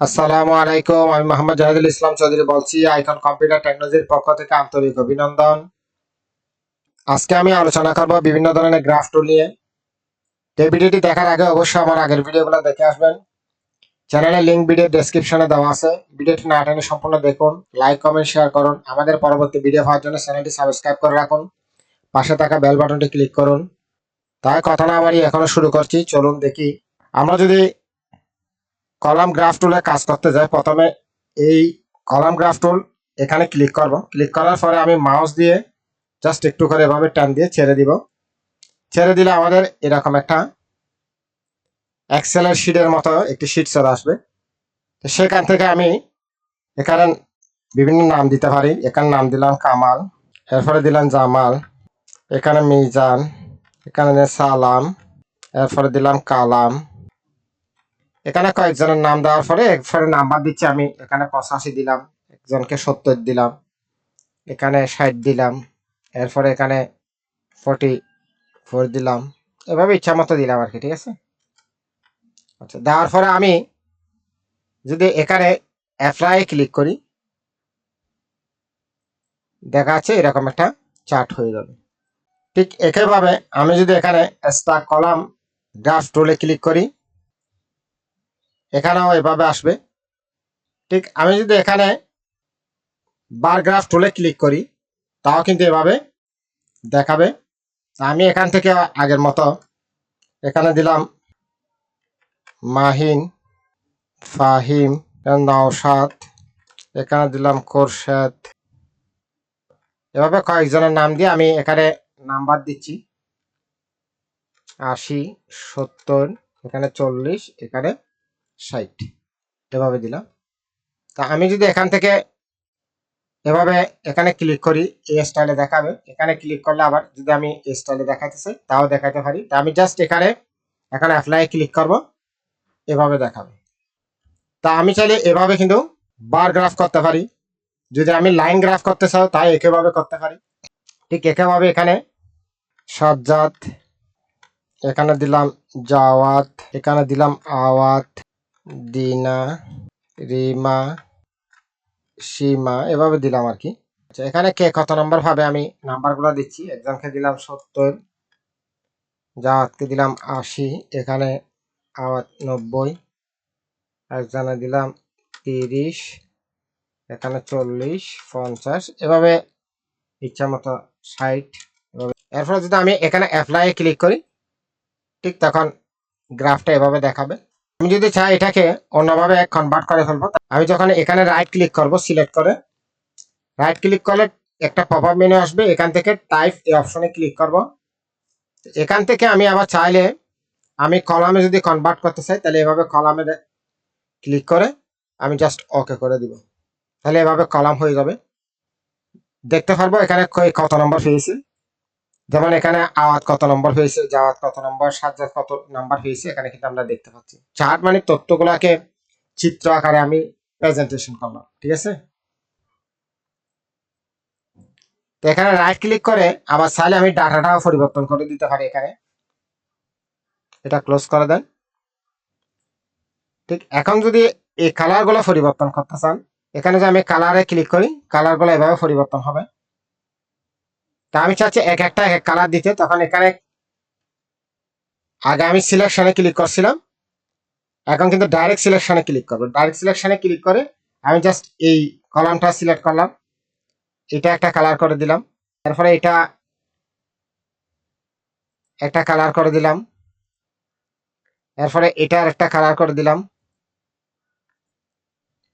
আসসালামু আলাইকুম, আমি মোহাম্মদ জাহিদুল ইসলাম চৌধুরী বলছি, আইকন কম্পিউটার টেকনোলজির পক্ষ থেকে আন্তরিক অভিনন্দন। আজকে আমি আলোচনা করব বিভিন্ন ধরনের গ্রাফ টুল নিয়ে। এই ভিডিওটি দেখার আগে অবশ্যই আমার আগের ভিডিওগুলো দেখে আসবেন। চ্যানেলের লিঙ্ক ভিডিও ডেসক্রিপশনে দেওয়া আছে। ভিডিওটি না টেনে সম্পূর্ণ দেখুন লাইক কমেন্ট শেয়ার করুন। আমাদের পরবর্তী ভিডিও পাওয়ার জন্য চ্যানেলটি সাবস্ক্রাইব করে রাখুন। পাশে থাকা বেল বাটনটি ক্লিক করুন। তাই কথা না বাড়ি এখনও শুরু করছি, চলুন দেখি। আমরা যদি কলাম গ্রাফ টুলে কাজ করতে যাই। প্রথমে এই কলাম গ্রাফ টুল এখানে ক্লিক করব। ক্লিক করার পরে আমি মাউস দিয়ে জাস্ট একটু করে এভাবে টান দিয়ে ছেড়ে দিব। ছেড়ে দিলে আমাদের এরকম একটা এক্সেলের শিটের মতো একটি শিট চলে আসবে। তো সেখান থেকে আমি এখানে বিভিন্ন নাম দিতে পারি। এখানে নাম দিলাম কামাল, এরপরে দিলাম জামাল, এখানে মিজান, এখানে সালাম, এরপরে দিলাম কালাম। এখানে কয়েকজনের নাম দেওয়ার পরে এরপরে নাম্বার দিচ্ছি আমি। এখানে পঁচাশি দিলাম, একজনকে সত্তর দিলাম, এখানে ষাট দিলাম, এরপরে এখানে ফর্টি ফোর দিলাম। এভাবে ইচ্ছা মতো দিলাম আর কি, ঠিক আছে? আচ্ছা দেওয়ার পরে আমি যদি এখানে অ্যাপ্লাই ক্লিক করি, দেখা যাচ্ছে এরকম একটা চার্ট হয়ে যাবে। ঠিক একইভাবে আমি যদি এখানে স্টার কলাম গ্রাফ টুলে ক্লিক করি এখানেও এভাবে আসবে। ঠিক, আমি যদি এখানে বার গ্রাফ টুলে ক্লিক করি, তাও কিন্তু এভাবে দেখাবে। আমি এখান থেকে আগের মতো এখানে দিলাম মাহিন ফাহিম নওশাদ, এখানে দিলাম কোরশেদ এভাবে কয়েকজনের নাম দিয়ে আমি এখানে নাম্বার দিচ্ছি। আশি, সত্তর, এখানে চল্লিশ, এখানে ষাট। এভাবে দিলাম। তা আমি যদি এখান থেকে এভাবে এখানে ক্লিক করি, এই স্টাইলে দেখাবে। এখানে ক্লিক করলে আবার যদি আমি এই স্টাইলে দেখাতে চাই, তাও দেখাতে পারি। তা আমি জাস্ট এখানে এখানে অ্যাপ্লাই ক্লিক করব। এভাবে দেখাবে। তা আমি চাইলে এভাবে কিন্তু বার গ্রাফ করতে পারি। যদি আমি লাইন গ্রাফ করতে চাও, তাই একেভাবে করতে পারি। ঠিক একেভাবে এখানে সজ্জাত এখানে দিলাম জাওয়াত, এখানে দিলাম আওয়াত। দিনা, রিমা, সীমা, এভাবে দিলাম আর কি। আচ্ছা এখানে কে কত নম্বর ভাবে আমি নাম্বারগুলো দিচ্ছি। একজনকে দিলাম সত্তর জাওয়াতকে দিলাম আশি, এখানে আওয়াত নব্বই, একজনে দিলাম তিরিশ, এখানে চল্লিশ, পঞ্চাশ, এভাবে ইচ্ছা মতো ষাট এরপরে যদি আমি এখানে অ্যাপ্লাই ক্লিক করি, ঠিক তখন গ্রাফটা এভাবে দেখাবে। আমি যদি চাই এটাকে অন্যভাবে কনভার্ট করে ফেলব আমি যখন এখানে রাইট ক্লিক করব সিলেক্ট করে রাইট ক্লিক করলে একটা পপ আপ মেনু আসবে, এখান থেকে টাইপ এই অপশনে ক্লিক করব। এখান থেকে আমি আবার চাইলে আমি কলামে যদি কনভার্ট করতে চাই, তাহলে এভাবে কলামে ক্লিক করে আমি জাস্ট ওকে করে দিব। তাহলে এভাবে কলাম হয়ে যাবে। দেখতে পারব এখানে কত নম্বর পেয়েছে। যেমন এখানে আওয়াজ কত নম্বর হয়েছে, জাওয়াত কত নম্বর, সাজ্জাদ কত নাম্বার হয়েছে, এখানে কিন্তু আমরা দেখতে পাচ্ছি। চার্ট মানে তথ্যগুলাকে চিত্র আকারে আমি প্রেজেন্টেশন করলাম, ঠিক আছে? তো এখানে রাইট ক্লিক করে আবার চাইলে আমি ডাটাটাও পরিবর্তন করে দিতে পারি এখানে। এটা ক্লোজ করে দেন। ঠিক, এখন যদি এই কালারগুলো পরিবর্তন করতে চান, এখানে যে আমি কালারে ক্লিক করি কালারগুলো এভাবে পরিবর্তন হবে। তা আমি চাচ্ছি এক একটা এক কালার দিতে। তখন এখানে আগে আমি সিলেকশনে ক্লিক করছিলাম। এখন কিন্তু ডাইরেক্ট সিলেকশনে ক্লিক করব। ডাইরেক্ট সিলেকশনে ক্লিক করে আমি জাস্ট এই কলামটা সিলেক্ট করলাম। এটা একটা কালার করে দিলাম। তারপরে এটা একটা কালার করে দিলাম। এরপরে এটা আর একটা কালার করে দিলাম।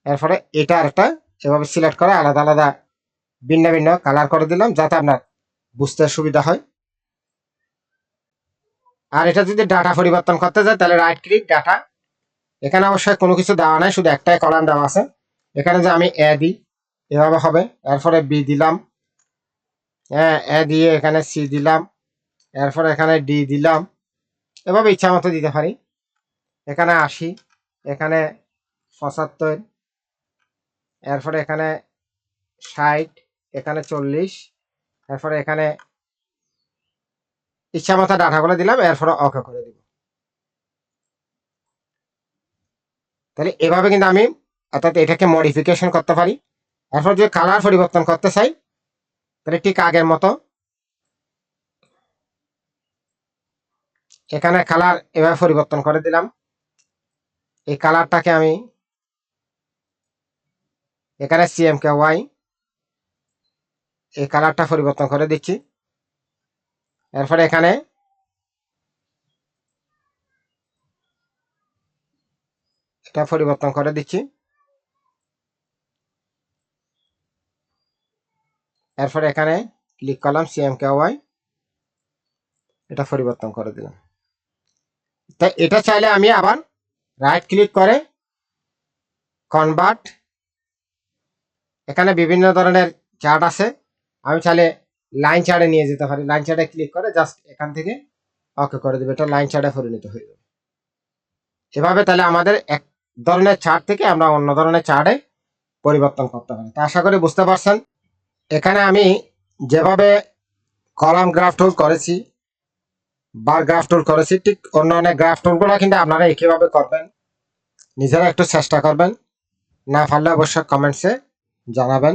এরপরে এটা একটা এভাবে সিলেক্ট করে আলাদা আলাদা ভিন্ন ভিন্ন কালার করে দিলাম, যাতে আপনার বুঝতে সুবিধা হয়। আর এটা যদি ডাটা পরিবর্তন করতে যায় তাহলে রাইট ক্লিক ডাটা এখানে অবশ্যই কোনো কিছু দেওয়া নাই, শুধু একটাই কলাম দেওয়া আছে। এখানে যে আমি এ দিই, এভাবে হবে। এরপরে বি দিলাম। হ্যাঁ এ দিয়ে এখানে সি দিলাম। এরপরে এখানে ডি দিলাম। এভাবে ইচ্ছা মতো দিতে পারি। এখানে আশি, এখানে পঁচাত্তর, এরপরে এখানে ষাট, এখানে চল্লিশ এরপরে এখানে ইচ্ছা মতো ডাটাগুলো দিলাম, এরপরে ওকে করে দিব। তাহলে এভাবে কিন্তু আমি অর্থাৎ এটাকে মডিফিকেশন করতে পারি। এরপর যদি কালার পরিবর্তন করতে চাই, তাহলে ঠিক আগের মতো এখানে কালার এভাবে পরিবর্তন করে দিলাম। এই কালারটাকে আমি এখানে সিএমকে ওয়াই এই কালারটা পরিবর্তন করে দিচ্ছি। এরপরে এখানে এটা পরিবর্তন করে দিচ্ছি। এরপরে এখানে ক্লিক করলাম সিএমকে ওয়াই এটা পরিবর্তন করে দিলাম। তাই এটা চাইলে আমি আবার রাইট ক্লিক করে কনভার্ট এখানে বিভিন্ন ধরনের চার্ট আছে। আমি চাইলে লাইন চার্টে নিয়ে যেতে পারি। লাইন চার্টে ক্লিক করে জাস্ট এখান থেকে ওকে করে দেবে। এটা লাইন চার্টে পরিণত হয়ে যাবে। এভাবে তাহলে আমাদের এক ধরনের চার্ট থেকে আমরা অন্য ধরনের চার্টে পরিবর্তন করতে পারি। তা আশা করি বুঝতে পারছেন। এখানে আমি যেভাবে কলাম গ্রাফ টুল করেছি বার গ্রাফ টুল করেছি, ঠিক অন্য অনেক গ্রাফ টুলগুলো কিন্তু আপনারা একইভাবে করবেন। নিজেরা একটু চেষ্টা করবেন। না পারলে অবশ্যই কমেন্টসে জানাবেন।